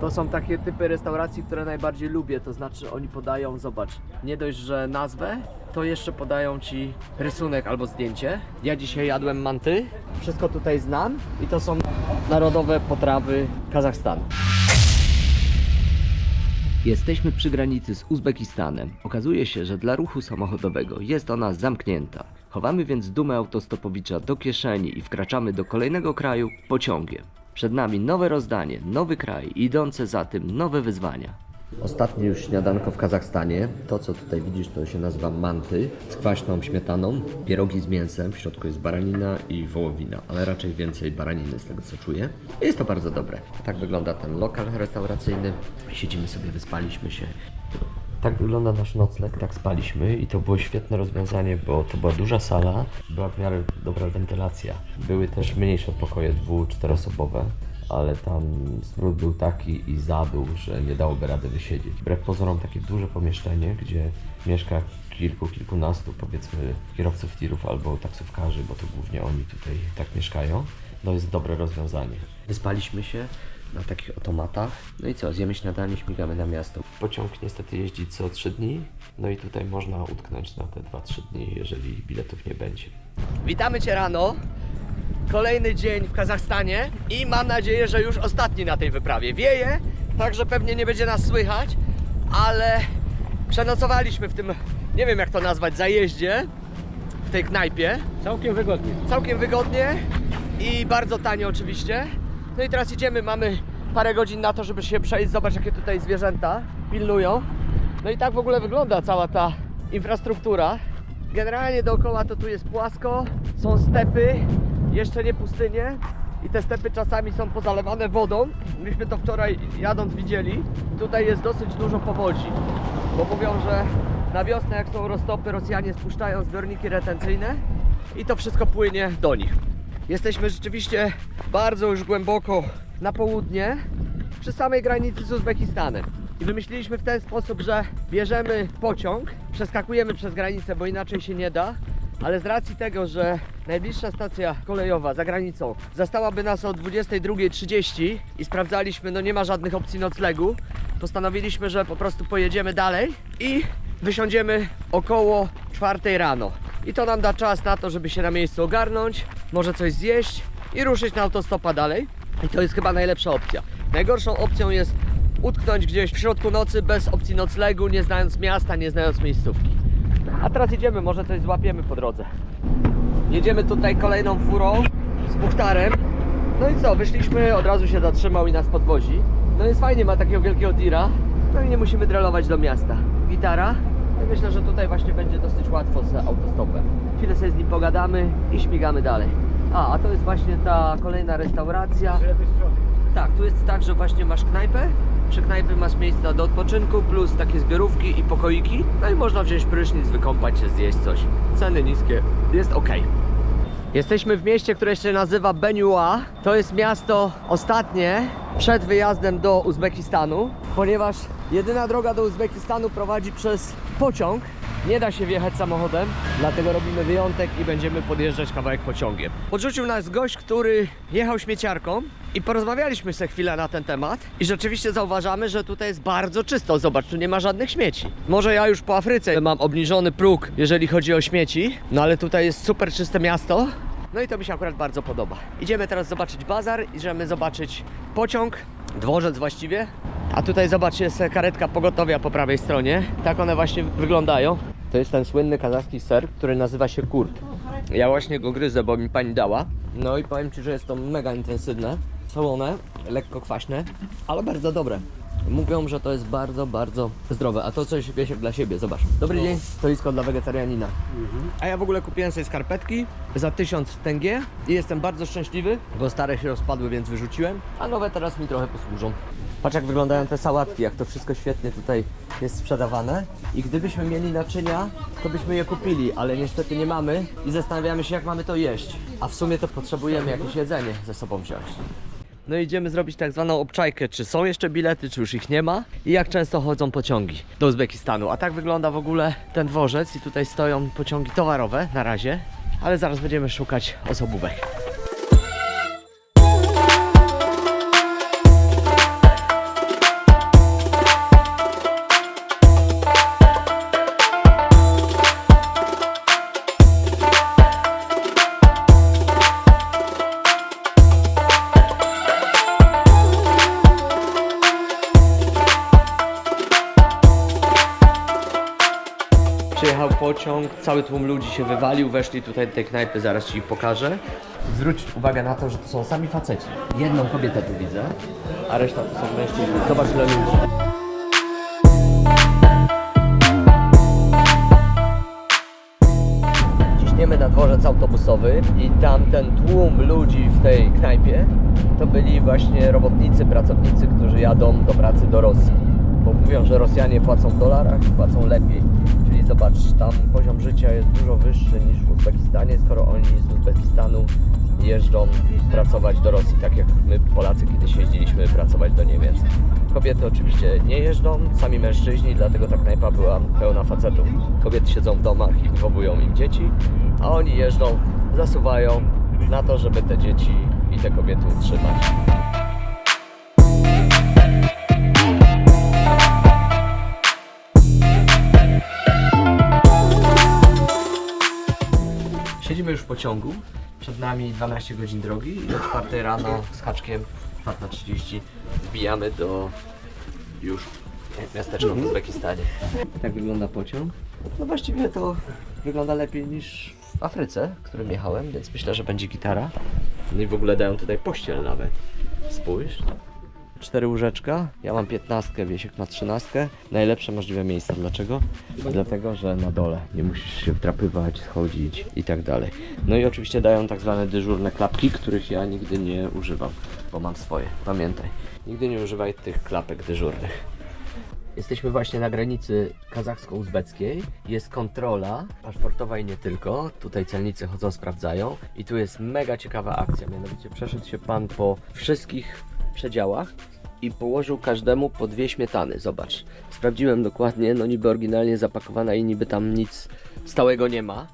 To są takie typy restauracji, które najbardziej lubię, to znaczy oni podają, zobacz, nie dość, że nazwę, to jeszcze podają ci rysunek albo zdjęcie. Ja dzisiaj jadłem manty, wszystko tutaj znam i to są narodowe potrawy Kazachstanu. Jesteśmy przy granicy z Uzbekistanem. Okazuje się, że dla ruchu samochodowego jest ona zamknięta. Chowamy więc dumę autostopowicza do kieszeni i wkraczamy do kolejnego kraju pociągiem. Przed nami nowe rozdanie, nowy kraj idące za tym nowe wyzwania. Ostatnie już śniadanko w Kazachstanie. To, co tutaj widzisz, to się nazywa manty z kwaśną śmietaną, pierogi z mięsem, w środku jest baranina i wołowina, ale raczej więcej baraniny z tego, co czuję. Jest to bardzo dobre. Tak wygląda ten lokal restauracyjny. Siedzimy sobie, wyspaliśmy się. Tak wygląda nasz nocleg, tak spaliśmy i to było świetne rozwiązanie, bo to była duża sala, była w miarę dobra wentylacja. Były też mniejsze pokoje dwu, czteroosobowe, ale tam smród był taki i zadół, że nie dałoby rady wysiedzieć. Wbrew pozorom takie duże pomieszczenie, gdzie mieszka kilku, kilkunastu powiedzmy kierowców tirów albo taksówkarzy, bo to głównie oni tutaj tak mieszkają, to jest dobre rozwiązanie. Wyspaliśmy się na takich otomatach. No i co, zjemy śniadanie, śmigamy na miasto. Pociąg niestety jeździ co 3 dni, no i tutaj można utknąć na te 2-3 dni, jeżeli biletów nie będzie. Witamy Cię rano. Kolejny dzień w Kazachstanie i mam nadzieję, że już ostatni na tej wyprawie. Wieje, także pewnie nie będzie nas słychać, ale przenocowaliśmy w tym, nie wiem jak to nazwać, zajeździe, w tej knajpie. Całkiem wygodnie. Całkiem wygodnie i bardzo tanio oczywiście. No i teraz idziemy, mamy parę godzin na to, żeby się przejść. Zobacz jakie tutaj zwierzęta pilnują. No i tak w ogóle wygląda cała ta infrastruktura. Generalnie dookoła to tu jest płasko, są stepy, jeszcze nie pustynie. I te stepy czasami są pozalewane wodą. Myśmy to wczoraj jadąc widzieli. Tutaj jest dosyć dużo powodzi, bo mówią, że na wiosnę jak są roztopy, Rosjanie spuszczają zbiorniki retencyjne i to wszystko płynie do nich. Jesteśmy rzeczywiście bardzo już głęboko na południe, przy samej granicy z Uzbekistanem. I wymyśliliśmy w ten sposób, że bierzemy pociąg, przeskakujemy przez granicę, bo inaczej się nie da, ale z racji tego, że najbliższa stacja kolejowa za granicą zastałaby nas o 22.30 i sprawdzaliśmy, no nie ma żadnych opcji noclegu, postanowiliśmy, że po prostu pojedziemy dalej i wysiądziemy około 4 rano. I to nam da czas na to, żeby się na miejscu ogarnąć, może coś zjeść i ruszyć na autostopa dalej. I to jest chyba najlepsza opcja. Najgorszą opcją jest utknąć gdzieś w środku nocy bez opcji noclegu, nie znając miasta, nie znając miejscówki. A teraz idziemy, może coś złapiemy po drodze. Jedziemy tutaj kolejną furą z Buchtarem. No i co, wyszliśmy, od razu się zatrzymał i nas podwozi. No jest fajnie, ma takiego wielkiego tira. No i nie musimy drelować do miasta. Gitara. Ja myślę, że tutaj właśnie będzie dosyć łatwo z autostopem. Chwilę sobie z nim pogadamy i śmigamy dalej. A, a to jest właśnie ta kolejna restauracja. Tak, tu jest tak, że właśnie masz knajpę. Przy knajpie masz miejsca do odpoczynku, plus takie zbiorówki i pokoiki. No i można wziąć prysznic, wykąpać się, zjeść coś. Ceny niskie, jest ok. Jesteśmy w mieście, które się nazywa Beniua. To jest miasto ostatnie przed wyjazdem do Uzbekistanu, ponieważ jedyna droga do Uzbekistanu prowadzi przez pociąg. Nie da się wjechać samochodem, dlatego robimy wyjątek i będziemy podjeżdżać kawałek pociągiem. Podrzucił nas gość, który jechał śmieciarką i porozmawialiśmy sobie chwilę na ten temat i rzeczywiście zauważamy, że tutaj jest bardzo czysto. Zobacz, tu nie ma żadnych śmieci. Może ja już po Afryce mam obniżony próg, jeżeli chodzi o śmieci, no ale tutaj jest super czyste miasto. No i to mi się akurat bardzo podoba. Idziemy teraz zobaczyć bazar, idziemy zobaczyć pociąg, dworzec właściwie. A tutaj zobaczcie, jest karetka pogotowia po prawej stronie. Tak one właśnie wyglądają. To jest ten słynny kazachski ser, który nazywa się kurt. Ja właśnie go gryzę, bo mi pani dała. No i powiem Ci, że jest to mega intensywne, solone, lekko kwaśne, ale bardzo dobre. Mówią, że to jest bardzo, bardzo zdrowe, a to coś Wiesiek dla siebie, zobacz. Dobry dzień, stoisko dla wegetarianina. A ja w ogóle kupiłem sobie skarpetki za 1000 tęgie i jestem bardzo szczęśliwy, bo stare się rozpadły, więc wyrzuciłem, a nowe teraz mi trochę posłużą. Patrz jak wyglądają te sałatki, jak to wszystko świetnie tutaj jest sprzedawane. I gdybyśmy mieli naczynia, to byśmy je kupili, ale niestety nie mamy i zastanawiamy się jak mamy to jeść. A w sumie to potrzebujemy jakieś jedzenie ze sobą wziąć. No idziemy zrobić tak zwaną obczajkę, czy są jeszcze bilety, czy już ich nie ma i jak często chodzą pociągi do Uzbekistanu. A tak wygląda w ogóle ten dworzec i tutaj stoją pociągi towarowe na razie, ale zaraz będziemy szukać osobówek. Pociąg, cały tłum ludzi się wywalił, weszli tutaj do tej knajpy, zaraz Ci pokażę. Zwróć uwagę na to, że to są sami faceci. Jedną kobietę tu widzę, a reszta to są mężczyźni. Zobacz ile ludzi. Ciśniemy na dworzec autobusowy i tam ten tłum ludzi w tej knajpie to byli właśnie robotnicy, pracownicy, którzy jadą do pracy do Rosji. Bo mówią, że Rosjanie płacą w dolarach płacą lepiej. Zobacz, tam poziom życia jest dużo wyższy niż w Uzbekistanie, skoro oni z Uzbekistanu jeżdżą pracować do Rosji, tak jak my Polacy kiedyś jeździliśmy pracować do Niemiec. Kobiety oczywiście nie jeżdżą, sami mężczyźni, dlatego ta knajpa była pełna facetów. Kobiety siedzą w domach i wychowują im dzieci, a oni jeżdżą, zasuwają na to, żeby te dzieci i te kobiety utrzymać. Siedzimy już w pociągu. Przed nami 12 godzin drogi i o 4 rano z haczkiem 4.30 wbijamy do już miasteczka w Uzbekistanie. Tak wygląda pociąg. No właściwie to wygląda lepiej niż w Afryce, w którym jechałem, więc myślę, że będzie gitara. No i w ogóle dają tutaj pościel nawet. Spójrz. Cztery łóżeczka, ja mam piętnastkę, Wiesiek ma trzynastkę. Najlepsze możliwe miejsca. Dlaczego? Dlatego, że na dole nie musisz się wdrapywać, schodzić i tak dalej. No i oczywiście dają tak zwane dyżurne klapki, których ja nigdy nie używam, bo mam swoje. Pamiętaj, nigdy nie używaj tych klapek dyżurnych. Jesteśmy właśnie na granicy kazachsko-uzbeckiej. Jest kontrola paszportowa i nie tylko. Tutaj celnicy chodzą, sprawdzają. I tu jest mega ciekawa akcja. Mianowicie przeszedł się pan po wszystkich przedziałach i położył każdemu po dwie śmietany. Zobacz. Sprawdziłem dokładnie, no niby oryginalnie zapakowana i niby tam nic stałego nie ma.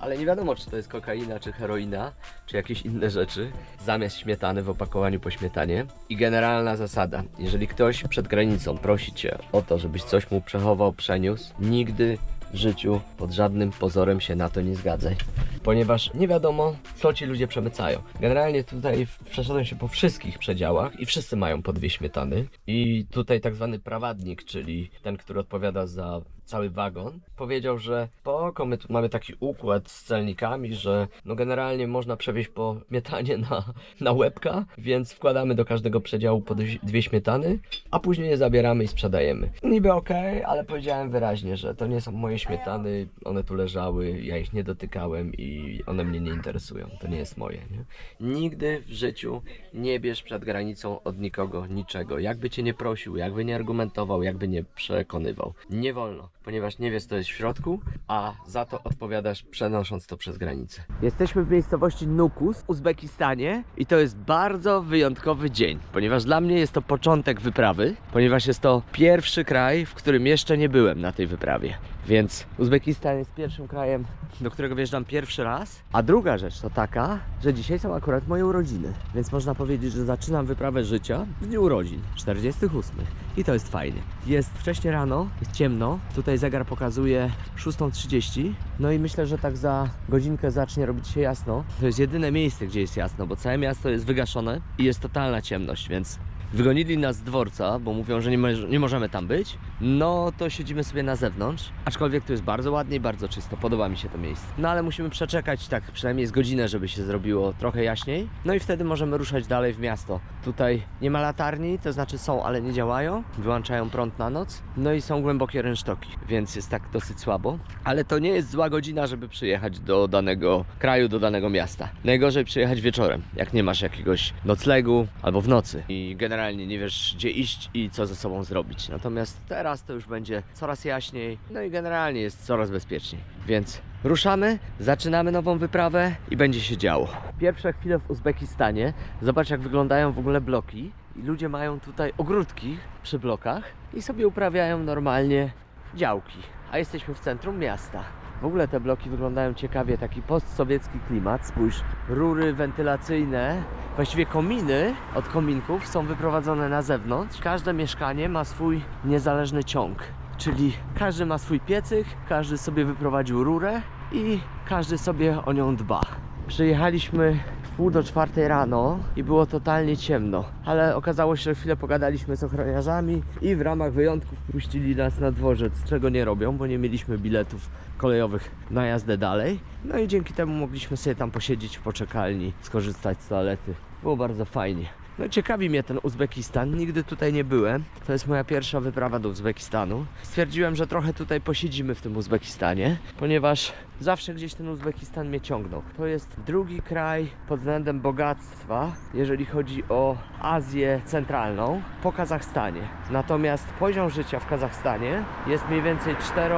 Ale nie wiadomo, czy to jest kokaina, czy heroina, czy jakieś inne rzeczy. Zamiast śmietany w opakowaniu po śmietanie. I generalna zasada: jeżeli ktoś przed granicą prosi cię o to, żebyś coś mu przechował, przeniósł, nigdy życiu pod żadnym pozorem się na to nie zgadzaj. Ponieważ nie wiadomo, co ci ludzie przemycają. Generalnie tutaj przeszedłem się po wszystkich przedziałach i wszyscy mają po dwie śmietany. I tutaj tak zwany prawadnik, czyli ten, który odpowiada za cały wagon, powiedział, że spoko, my tu mamy taki układ z celnikami, że no generalnie można przewieźć po śmietanie na, na łebka, więc wkładamy do każdego przedziału po dwie- śmietany, a później je zabieramy i sprzedajemy. Niby okej, ale powiedziałem wyraźnie, że to nie są moje śmietany, one tu leżały, ja ich nie dotykałem i one mnie nie interesują, to nie jest moje. Nie? Nigdy w życiu nie bierz przed granicą od nikogo niczego, jakby cię nie prosił, jakby nie argumentował, jakby nie przekonywał. Nie wolno, ponieważ nie wiesz co jest w środku, a za to odpowiadasz przenosząc to przez granicę. Jesteśmy w miejscowości Nukus w Uzbekistanie i to jest bardzo wyjątkowy dzień, ponieważ dla mnie jest to początek wyprawy, ponieważ jest to pierwszy kraj, w którym jeszcze nie byłem na tej wyprawie. Więc Uzbekistan jest pierwszym krajem, do którego wjeżdżam pierwszy raz. A druga rzecz to taka, że dzisiaj są akurat moje urodziny, więc można powiedzieć, że zaczynam wyprawę życia w dniu urodzin, 48. I to jest fajnie. Jest wcześnie rano, jest ciemno, tutaj zegar pokazuje 6.30, no i myślę, że tak za godzinkę zacznie robić się jasno. To jest jedyne miejsce, gdzie jest jasno, bo całe miasto jest wygaszone i jest totalna ciemność, więc Wygonili nas z dworca, bo mówią, że nie, nie możemy tam być. No to siedzimy sobie na zewnątrz. Aczkolwiek tu jest bardzo ładnie i bardzo czysto. Podoba mi się to miejsce. No ale musimy przeczekać tak przynajmniej z godzinę, żeby się zrobiło trochę jaśniej. No i wtedy możemy ruszać dalej w miasto. Tutaj nie ma latarni, to znaczy są, ale nie działają. Wyłączają prąd na noc. No i są głębokie rynsztoki, więc jest tak dosyć słabo. Ale to nie jest zła godzina, żeby przyjechać do danego kraju, do danego miasta. Najgorzej przyjechać wieczorem, jak nie masz jakiegoś noclegu albo w nocy i generalnie nie wiesz gdzie iść i co ze sobą zrobić. Natomiast teraz to już będzie coraz jaśniej, no i generalnie jest coraz bezpieczniej. Więc ruszamy, zaczynamy nową wyprawę i będzie się działo. Pierwsze chwile w Uzbekistanie. Zobacz jak wyglądają w ogóle bloki. I ludzie mają tutaj ogródki przy blokach i sobie uprawiają normalnie działki. A jesteśmy w centrum miasta. W ogóle te bloki wyglądają ciekawie, taki postsowiecki klimat. Spójrz, rury wentylacyjne, właściwie kominy od kominków są wyprowadzone na zewnątrz. Każde mieszkanie ma swój niezależny ciąg, czyli każdy ma swój piecyk, każdy sobie wyprowadził rurę i każdy sobie o nią dba. Przyjechaliśmy wpół do czwartej rano i było totalnie ciemno. Ale okazało się, że chwilę pogadaliśmy z ochroniarzami i w ramach wyjątków puścili nas na dworzec, czego nie robią, bo nie mieliśmy biletów kolejowych na jazdę dalej. No i dzięki temu mogliśmy sobie tam posiedzieć w poczekalni, skorzystać z toalety. Było bardzo fajnie. No ciekawi mnie ten Uzbekistan, nigdy tutaj nie byłem. To jest moja pierwsza wyprawa do Uzbekistanu. Stwierdziłem, że trochę tutaj posiedzimy w tym Uzbekistanie, ponieważ zawsze gdzieś ten Uzbekistan mnie ciągnął. To jest drugi kraj pod względem bogactwa, jeżeli chodzi o Azję Centralną, po Kazachstanie. Natomiast poziom życia w Kazachstanie jest mniej więcej 4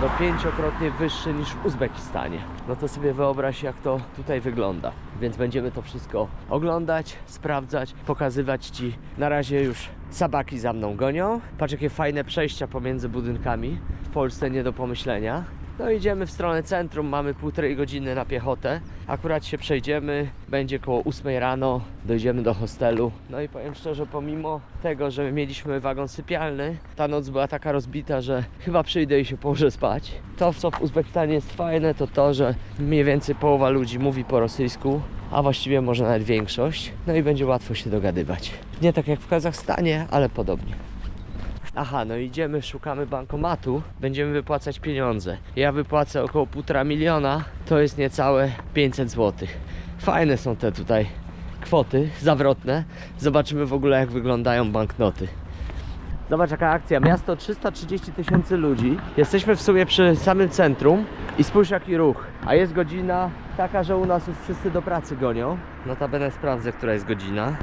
do 5-krotnie wyższy niż w Uzbekistanie. No to sobie wyobraź, jak to tutaj wygląda. Więc będziemy to wszystko oglądać, sprawdzać, pokazywać Ci. Na razie już sabaki za mną gonią. Patrz, jakie fajne przejścia pomiędzy budynkami. W Polsce nie do pomyślenia. No idziemy w stronę centrum, mamy półtorej godziny na piechotę. Akurat się przejdziemy, będzie koło 8 rano, dojdziemy do hostelu. No i powiem szczerze, pomimo tego, że mieliśmy wagon sypialny, ta noc była taka rozbita, że chyba przyjdę i się położę spać. To, co w Uzbekistanie jest fajne, to to, że mniej więcej połowa ludzi mówi po rosyjsku, a właściwie może nawet większość. No i będzie łatwo się dogadywać. Nie tak jak w Kazachstanie, ale podobnie. Aha, no idziemy, szukamy bankomatu, będziemy wypłacać pieniądze. Ja wypłacę około półtora miliona, to jest niecałe 500 zł. Fajne są te tutaj kwoty zawrotne. Zobaczymy w ogóle jak wyglądają banknoty. Zobacz jaka akcja, miasto 330 tysięcy ludzi. Jesteśmy w sumie przy samym centrum i spójrz jaki ruch. A jest godzina taka, że u nas już wszyscy do pracy gonią. Notabene sprawdzę, która jest godzina.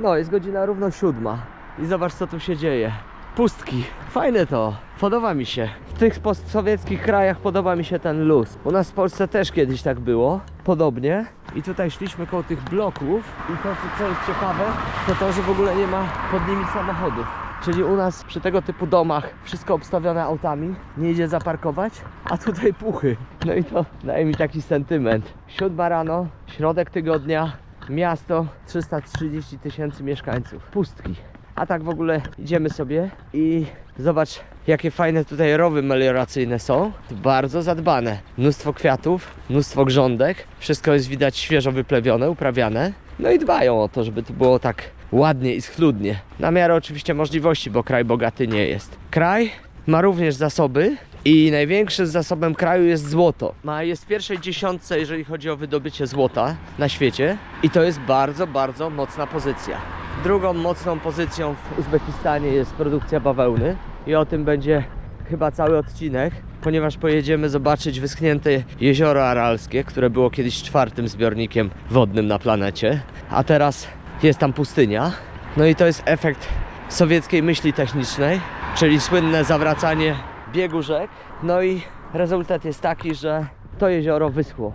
No, jest godzina równo siódma. I zobacz co tu się dzieje. Pustki. Fajne to. Podoba mi się. W tych postsowieckich krajach podoba mi się ten luz. U nas w Polsce też kiedyś tak było. Podobnie. I tutaj szliśmy koło tych bloków. I to, co- jest ciekawe, to to, że w ogóle nie ma pod nimi samochodów. Czyli u nas przy tego typu domach wszystko obstawione autami, nie idzie zaparkować, a tutaj puchy. No i to daje mi taki sentyment. Siódma rano, środek tygodnia, miasto 330 tysięcy mieszkańców. Pustki. A tak w ogóle idziemy sobie i zobacz jakie fajne tutaj rowy melioracyjne są. Bardzo zadbane. Mnóstwo kwiatów, mnóstwo grządek. Wszystko jest widać świeżo wyplewione, uprawiane. No i dbają o to, żeby tu było tak ładnie i schludnie. Na miarę oczywiście możliwości, bo kraj bogaty nie jest. Kraj ma również zasoby i największym zasobem kraju jest złoto. Ma jest w pierwszej dziesiątce, jeżeli chodzi o wydobycie złota na świecie i to jest bardzo, bardzo mocna pozycja. Drugą mocną pozycją w Uzbekistanie jest produkcja bawełny i o tym będzie chyba cały odcinek, ponieważ pojedziemy zobaczyć wyschnięte jezioro aralskie, które było kiedyś czwartym zbiornikiem wodnym na planecie, a teraz jest tam pustynia. No i to jest efekt sowieckiej myśli technicznej, czyli słynne zawracanie biegu rzek. No i rezultat jest taki, że to jezioro wyschło.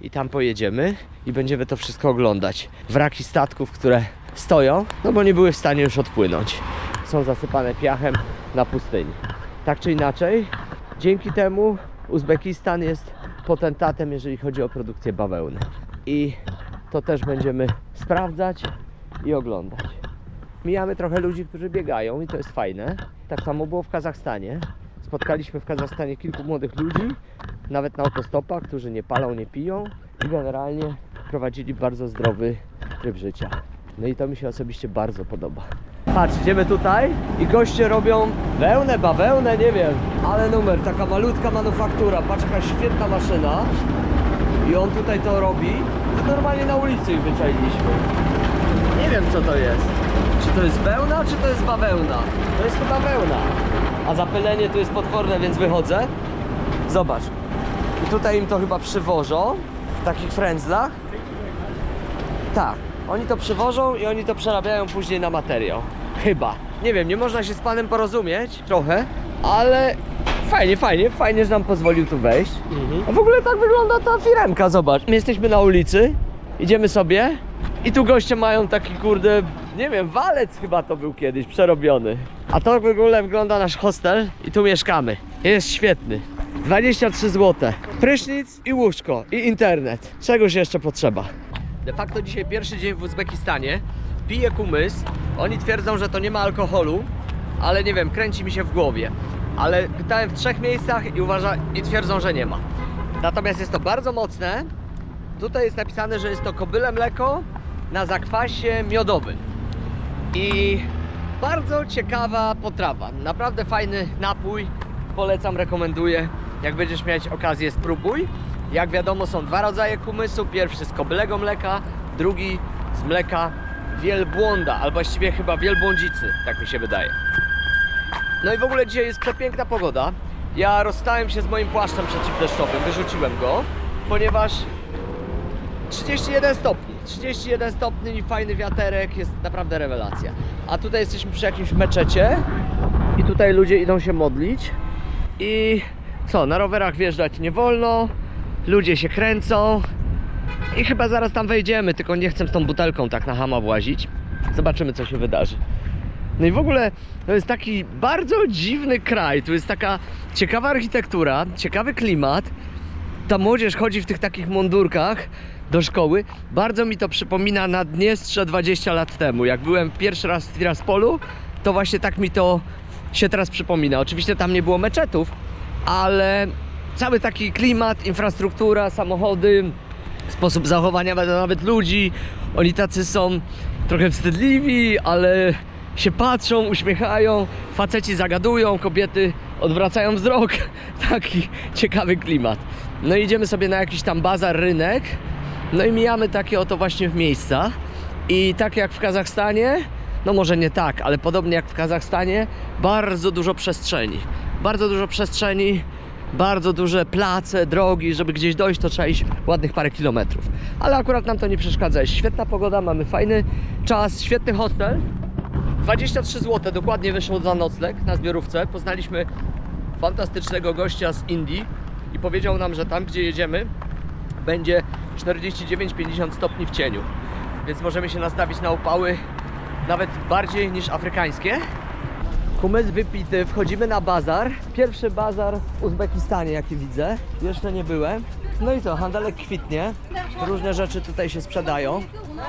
I tam pojedziemy i będziemy to wszystko oglądać. Wraki statków, które stoją, no bo nie były w stanie już odpłynąć. Są zasypane piachem na pustyni. Tak czy inaczej, dzięki temu Uzbekistan jest potentatem, jeżeli chodzi o produkcję bawełny. I to też będziemy sprawdzać i oglądać. Mijamy trochę ludzi, którzy biegają i to jest fajne. Tak samo było w Kazachstanie. Spotkaliśmy w Kazachstanie kilku młodych ludzi, nawet na autostopach, którzy nie palą, nie piją i generalnie prowadzili bardzo zdrowy tryb życia. No i to mi się osobiście bardzo podoba. Patrz, idziemy tutaj i goście robią wełnę, bawełnę, nie wiem, ale numer, taka malutka manufaktura, patrz jaka świetna maszyna i on tutaj to robi. To normalnie na ulicy ich wyczailiśmy. Nie wiem co to jest. Czy to jest wełna, czy to jest bawełna? To jest chyba wełna. A zapylenie tu jest potworne, więc wychodzę. Zobacz. I tutaj im to chyba przywożą w takich frędzlach. Tak. Oni to przywożą i oni to przerabiają później na materiał. Chyba. Nie wiem, nie można się z panem porozumieć trochę, ale fajnie, fajnie, fajnie, że nam pozwolił tu wejść. A w ogóle tak wygląda ta firemka, zobacz. My jesteśmy na ulicy, idziemy sobie i tu goście mają taki kurde, nie wiem, walec chyba to był kiedyś, przerobiony. A to w ogóle wygląda nasz hostel i tu mieszkamy. Jest świetny. 23 zł. Prysznic i łóżko i internet. Czegoś jeszcze potrzeba. De facto dzisiaj pierwszy dzień w Uzbekistanie. Piję kumys. Oni twierdzą, że to nie ma alkoholu, ale nie wiem, kręci mi się w głowie. Ale pytałem w trzech miejscach i uważa i twierdzą, że nie ma. Natomiast jest to bardzo mocne Tutaj jest napisane, że jest to kobyle mleko na zakwasie miodowym. I bardzo ciekawa potrawa. Naprawdę fajny napój. Polecam, rekomenduję. Jak będziesz mieć okazję, spróbuj. Jak wiadomo, są dwa rodzaje kumysu. Pierwszy z kobylego mleka, drugi z mleka wielbłąda, albo właściwie chyba wielbłądzicy, tak mi się wydaje. No i w ogóle dzisiaj jest przepiękna pogoda. Ja rozstałem się z moim płaszczem przeciwdeszczowym, wyrzuciłem go, ponieważ 31 stopni. 31 stopni i fajny wiaterek, jest naprawdę rewelacja. A tutaj jesteśmy przy jakimś meczecie i tutaj ludzie idą się modlić. I co, na rowerach wjeżdżać nie wolno, ludzie się kręcą i chyba zaraz tam wejdziemy, tylko nie chcę z tą butelką tak na hama włazić. Zobaczymy co się wydarzy. No i w ogóle to jest taki bardzo dziwny kraj, tu jest taka ciekawa architektura, ciekawy klimat. Ta młodzież chodzi w tych takich mundurkach do szkoły. Bardzo mi to przypomina Naddniestrze 20 lat temu. Jak byłem pierwszy raz w Tiraspolu, to właśnie tak mi to się teraz przypomina. Oczywiście tam nie było meczetów, ale cały taki klimat, infrastruktura, samochody, sposób zachowania nawet ludzi. Oni tacy są trochę wstydliwi, ale się patrzą, uśmiechają, faceci zagadują, kobiety odwracają wzrok. Taki ciekawy klimat. No i idziemy sobie na jakiś tam bazar, rynek. No i mijamy takie oto właśnie miejsca. I tak jak w Kazachstanie, no może nie tak, ale podobnie jak w Kazachstanie, bardzo dużo przestrzeni. Bardzo dużo przestrzeni, bardzo duże place, drogi, żeby gdzieś dojść, to trzeba iść ładnych parę kilometrów. Ale akurat nam to nie przeszkadza. Jest świetna pogoda, mamy fajny czas, świetny hostel. 23 zł dokładnie wyszło za nocleg na zbiorówce. Poznaliśmy fantastycznego gościa z Indii i powiedział nam, że tam gdzie jedziemy będzie 49-50 stopni w cieniu. Więc możemy się nastawić na upały nawet bardziej niż afrykańskie. Kumys wypity, wchodzimy na bazar. Pierwszy bazar w Uzbekistanie, jaki widzę. Jeszcze nie byłem. No i co, handelek kwitnie. Różne rzeczy tutaj się sprzedają.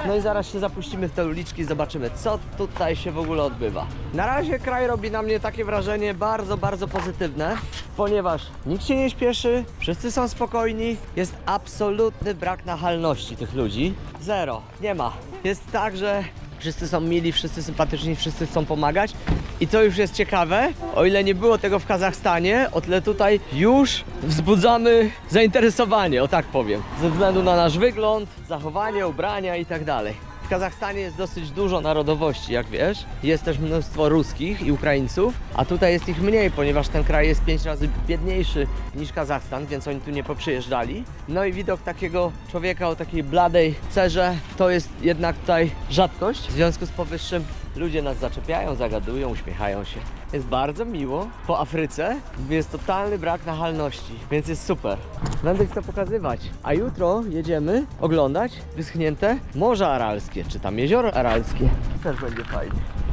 No i zaraz się zapuścimy w te uliczki i zobaczymy, co tutaj się w ogóle odbywa. Na razie kraj robi na mnie takie wrażenie bardzo, bardzo pozytywne, ponieważ nikt się nie śpieszy, wszyscy są spokojni, jest absolutny brak nachalności tych ludzi. Zero, nie ma. Jest tak, że Wszyscy są mili, wszyscy sympatyczni, wszyscy chcą pomagać. I to już jest ciekawe, o ile nie było tego w Kazachstanie, o tyle tutaj już wzbudzamy zainteresowanie, o tak powiem. Ze względu na nasz wygląd, zachowanie, ubrania i tak dalej. W Kazachstanie jest dosyć dużo narodowości, jak wiesz. Jest też mnóstwo Ruskich i Ukraińców, a tutaj jest ich mniej, ponieważ ten kraj jest pięć razy biedniejszy niż Kazachstan, więc oni tu nie poprzyjeżdżali. No i widok takiego człowieka o takiej bladej cerze to jest jednak tutaj rzadkość. W związku z powyższym ludzie nas zaczepiają, zagadują, uśmiechają się. Jest bardzo miło. Po Afryce jest totalny brak nachalności, więc jest super. Będę to pokazywać. A jutro jedziemy oglądać wyschnięte Morze Aralskie, czy tam Jezioro Aralskie. Też będzie fajnie.